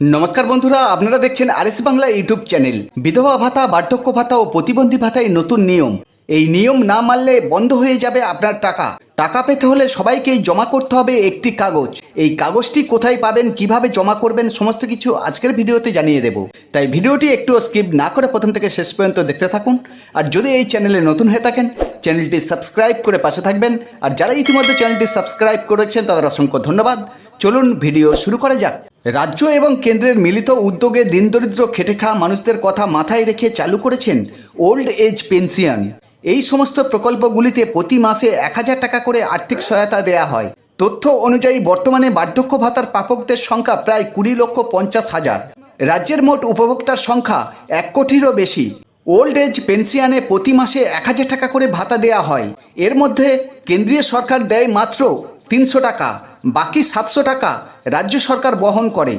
নমস্কার বন্ধুরা, আপনারা দেখছেন আরএস বাংলা ইউটিউব চ্যানেল। বিধবা ভাতা, বার্ধক্য ভাতা ও প্রতিবন্ধী ভাতায় নতুন নিয়ম। এই নিয়ম না মানলে বন্ধ হয়ে যাবে আপনার টাকা। টাকা পেতে হলে সবাইকেই জমা করতে হবে একটি কাগজ। এই কাগজটি কোথায় পাবেন, কীভাবে জমা করবেন, সমস্ত কিছু আজকের ভিডিওতে জানিয়ে দেব। তাই ভিডিওটি একটু স্কিপ না করে প্রথম থেকে শেষ পর্যন্ত দেখতে থাকুন। আর যদি এই চ্যানেলে নতুন হয়ে থাকেন, চ্যানেলটি সাবস্ক্রাইব করে পাশে থাকবেন। আর যারা ইতিমধ্যে চ্যানেলটি সাবস্ক্রাইব করেছেন, তাদের অসংখ্য ধন্যবাদ। চলুন ভিডিও শুরু করা যাক। রাজ্য এবং কেন্দ্রের মিলিত উদ্যোগে দিনদরিদ্র খেটে খাওয়া মানুষদের কথা মাথায় রেখে চালু করেছেন ওল্ড এজ পেনশন এই সমস্ত প্রকল্পগুলিতে প্রতি মাসে এক হাজার টাকা করে আর্থিক সহায়তা দেয়া হয়। তথ্য অনুযায়ী বর্তমানে বার্ধক্য ভাতার প্রাপকদের সংখ্যা প্রায় কুড়ি লক্ষ পঞ্চাশ হাজার। রাজ্যের মোট উপভোক্তার সংখ্যা এক কোটিরও বেশি। ওল্ড এজ পেনশনে প্রতি মাসে এক হাজার টাকা করে ভাতা দেয়া হয়। এর মধ্যে কেন্দ্রীয় সরকার দেয় মাত্র তিনশো টাকা। বাকি সাতশো টাকা রাজ্য সরকার বহন করে।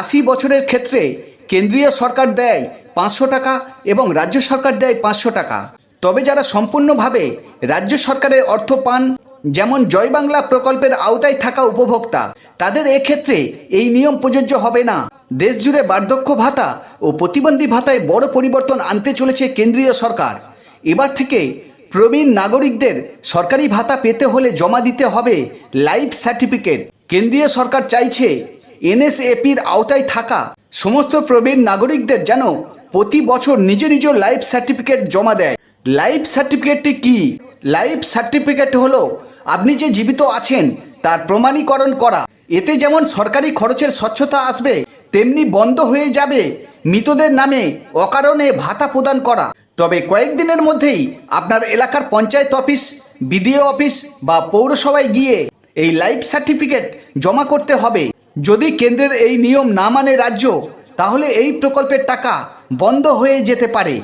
আশি বছরের ক্ষেত্রে কেন্দ্রীয় সরকার দেয় পাঁচশো টাকা এবং রাজ্য সরকার দেয় পাঁচশো টাকা। তবে যারা সম্পূর্ণভাবে রাজ্য সরকারের অর্থ পান, যেমন জয় বাংলা প্রকল্পের আওতায় থাকা উপভোক্তা, তাদের এক্ষেত্রে এই নিয়ম প্রযোজ্য হবে না। দেশ জুড়ে বার্ধক্য ভাতা ও প্রতিবন্ধী ভাতায় বড় পরিবর্তন আনতে চলেছে কেন্দ্রীয় সরকার। এবার থেকে প্রবীণ নাগরিকদের সরকারি ভাতা পেতে হলে জমা দিতে হবে লাইফ সার্টিফিকেট। কেন্দ্রীয় সরকার চাইছে এনএসএপির আওতায় থাকা সমস্ত প্রবীণ নাগরিকদের যেন প্রতি বছর নিজ নিজ লাইফ সার্টিফিকেট জমা দেয়। লাইফ সার্টিফিকেটটি কি? লাইফ সার্টিফিকেট হলো আপনি যে জীবিত আছেন তার প্রমাণীকরণ করা। এতে যেমন সরকারি খরচের স্বচ্ছতা আসবে, তেমনি বন্ধ হয়ে যাবে মৃতদের নামে অকারণে ভাতা প্রদান করা। তবে কয়েকদিনের মধ্যেই আপনার এলাকার পঞ্চায়েত অফিস, বিডিও অফিস বা পৌরসভায় গিয়ে এই লাইফ সার্টিফিকেট জমা করতে হবে। যদি কেন্দ্রের এই নিয়ম না মানে রাজ্য, তাহলে এই প্রকল্পের টাকা বন্ধ হয়ে যেতে পারে।